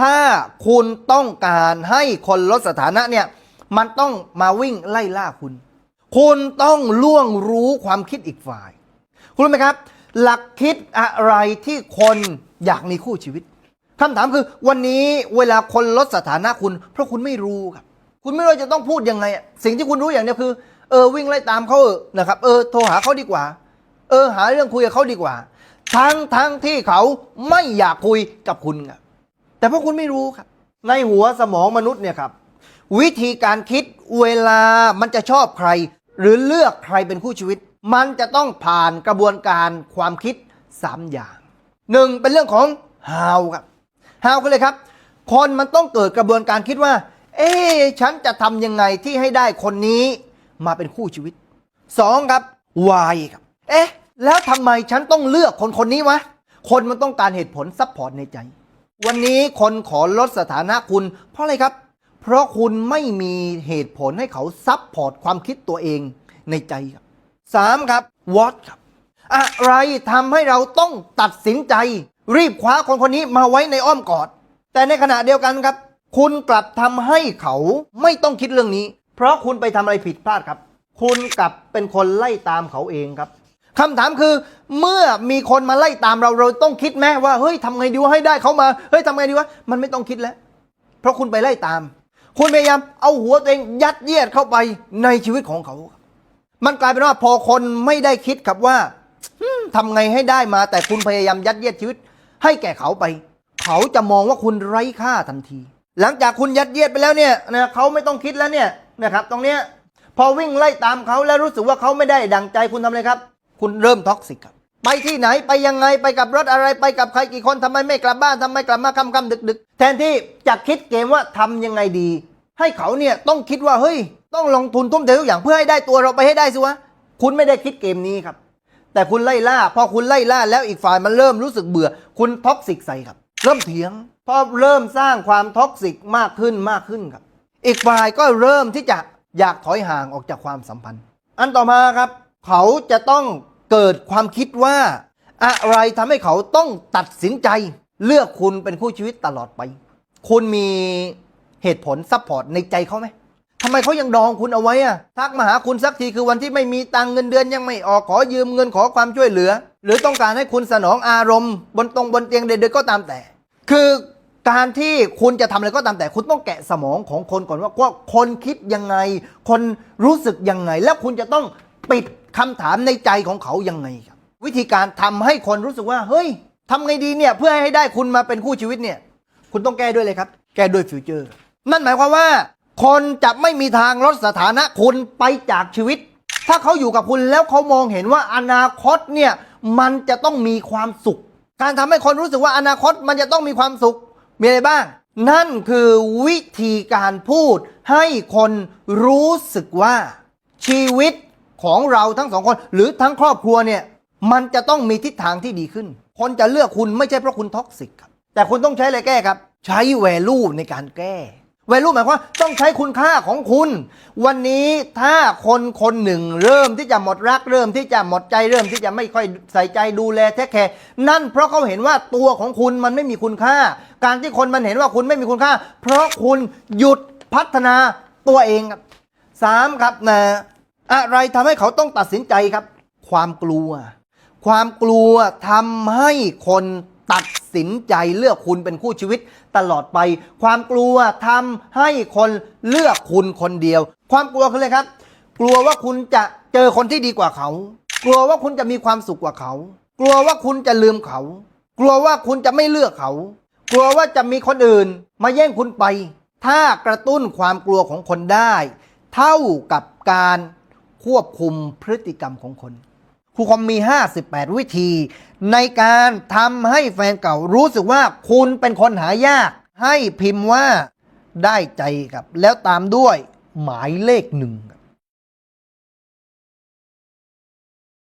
ถ้าคุณต้องการให้คนลดสถานะเนี่ยมันต้องมาวิ่งไล่ล่าคุณ คุณต้องล่วงรู้ความคิดอีกฝ่าย คุณรู้ไหมครับ หลักคิดอะไรที่คนอยากมีคู่ชีวิตคำถามคือวันนี้เวลาคนลดสถานะคุณ เพราะคุณไม่รู้ครับ คุณไม่รู้จะต้องพูดยังไงอะสิ่งที่คุณรู้อย่างเดียวคือ เออวิ่งไล่ตามเขาเออนะครับเออโทรหาเขาดีกว่า เออหาเรื่องคุยกับเขาดีกว่า ทั้งทั้งที่เขาไม่อยากคุยกับคุณครับ แต่เพราะคุณไม่รู้ครับ ในหัวสมองมนุษย์เนี่ยครับ วิธีการคิดเวลามันจะชอบใคร หรือเลือกใครเป็นคู่ชีวิต มันจะต้องผ่านกระบวนการความคิด3อย่างหนึ่งเป็นเรื่องของ how ครับ how ก็เลยครับ คนมันต้องเกิดกระบวนการคิดว่า เอ๊ะฉันจะทำยังไงที่ให้ได้คนนี้มาเป็นคู่ชีวิตสองครับ why ครับ เอ๊ะ แล้วทำไมฉันต้องเลือกคนคนนี้วะ คนมันต้องการเหตุผลซับพอร์ตในใจ วันนี้คนขอลดสถานะคุณ เพราะอะไรครับ เพราะคุณไม่มีเหตุผลให้เขาซับพอร์ตความคิดตัวเองในใจครับสามครับ what ครับ อะไรทำให้เราต้องตัดสินใจ รีบคว้าคนคนนี้มาไว้ในอ้อมกอด แต่ในขณะเดียวกันครับ คุณกลับทำให้เขาไม่ต้องคิดเรื่องนี้ เพราะคุณไปทำอะไรผิดพลาดครับ คุณกลับเป็นคนไล่ตามเขาเองครับ คำถามคือเมื่อมีคนมาไล่ตามเราเราต้องคิดไหมว่าเฮ้ยทำไงดีวะให้ได้เขามาเฮ้ยทำไงดีวะมันไม่ต้องคิดแล้ว เพราะคุณไปไล่ตาม คุณพยายามเอาหัวตัวเองยัดเยียดเข้าไปในชีวิตของเขา มันกลายเป็นว่าพอคนไม่ได้คิดครับว่าทำไงให้ได้มา แต่คุณพยายามยัดเยียดชีวิต ให้แก่เขาไป เขาจะมองว่าคุณไร้ค่าทันที หลังจากคุณยัดเยียดไปแล้วเนี่ยนะเขาไม่ต้องคิดแล้วเนี่ยนะครับ ตรงเนี้ยพอวิ่งไล่ตามเขาแล้วรู้สึกว่าเขาไม่ได้ดังใจคุณทำอะไรครับ คุณเริ่มท็อกซิกครับไปที่ไหนไปยังไงไปกับรถอะไรไปกับใครกี่คนทำไมไม่กลับบ้านทำไมกลับมาค่ำค่ำดึกดึก ๆ แทนที่จะคิดเกมว่าทำยังไงดี ให้เขาเนี่ยต้องคิดว่าเฮ้ย ต้องลงทุนทุ่มเททุกอย่างเพื่อให้ได้ตัวเราไปให้ได้สิวะคุณไม่ได้คิดเกมนี้ครับ แต่คุณไล่ล่า พอคุณไล่ล่าแล้วอีกฝ่ายมันเริ่มรู้สึกเบื่อ คุณท็อกซิกใส่ครับ เริ่มเถียงพอเริ่มสร้างความท็อกซิกมากขึ้นมากขึ้นครับ อีกฝ่ายก็เริ่มที่จะอยากถอยห่างออกจากความสัมพันธ์ อันต่อมาครับ เขาจะต้องเกิดความคิดว่า อะไรทำให้เขาต้องตัดสินใจ เลือกคุณเป็นคู่ชีวิตตลอดไป คุณมีเหตุผลซัพพอร์ตในใจเขาไหมทำไมเขายังดองคุณเอาไว้อะทักมาหาคุณสักทีคือวันที่ไม่มีตังเงินเดือนยังไม่ออกขอยืมเงินขอความช่วยเหลือ หรือต้องการให้คุณสนองอารมณ์ บนตรงบนเตียงเด็กๆก็ตามแต่ คือการที่คุณจะทำอะไรก็ตามแต่คุณต้องแกะสมองของคนก่อนว่าคนคิดยังไง คนรู้สึกยังไง แล้วคุณจะต้องปิด คำถามในใจของเขายังไงครับ วิธีการทำให้คนรู้สึกว่า เฮ้ยทำไงดีเนี่ยเพื่อให้ได้คุณมาเป็นคู่ชีวิตเนี่ย คุณต้องแก้ด้วยเลยครับ แก้ด้วยฟิวเจอร์ นั่นหมายความว่า คนจะไม่มีทางลดสถานะคุณไปจากชีวิต ถ้าเขาอยู่กับคุณแล้วเขามองเห็นว่าอนาคตเนี่ยมันจะต้องมีความสุข การทำให้คนรู้สึกว่าอนาคตมันจะต้องมีความสุข มีอะไรบ้าง นั่นคือวิธีการพูดให้คนรู้สึกว่าชีวิต ของเราทั้งสองคน หรือทั้งครอบครัวเนี่ยมันจะต้องมีทิศทางที่ดีขึ้น คนจะเลือกคุณไม่ใช่เพราะคุณท็อกซิกครับ แต่คุณต้องใช้อะไรแก้ครับ ใช้แวลูในการแก้ แวลูหมายความว่าต้องใช้คุณค่าของคุณ วันนี้ถ้าคนคนหนึ่งเริ่มที่จะหมดรักเริ่มที่จะหมดใจเริ่มที่จะไม่ค่อยใส่ใจดูแลแท้แคร์นั่นเพราะเขาเห็นว่าตัวของคุณมันไม่มีคุณค่า การที่คนมันเห็นว่าคุณไม่มีคุณค่า เพราะคุณหยุดพัฒนาตัวเองครับสามครับนะ อะไรทำให้เขาต้องตัดสินใจครับ ความกลัว ความกลัวทำให้คนตัดสินใจเลือกคุณเป็นคู่ชีวิตตลอดไป ความกลัวทำให้คนเลือกคุณคนเดียว ความกลัวคืออะไรครับ กลัวว่าคุณจะเจอคนที่ดีกว่าเขา กลัวว่าคุณจะมีความสุขกว่าเขา กลัวว่าคุณจะลืมเขา กลัวว่าคุณจะไม่เลือกเขา กลัวว่าจะมีคนอื่นมาแย่งคุณไป ถ้ากระตุ้นความกลัวของคนได้ เท่ากับการ ควบคุมพฤติกรรมของคนครูคอมมี 58 วิธี ในการทำให้แฟนเก่ารู้สึกว่าคุณเป็นคนหายาก ให้พิมพ์ว่าได้ใจครับ แล้วตามด้วยหมายเลขหนึ่ง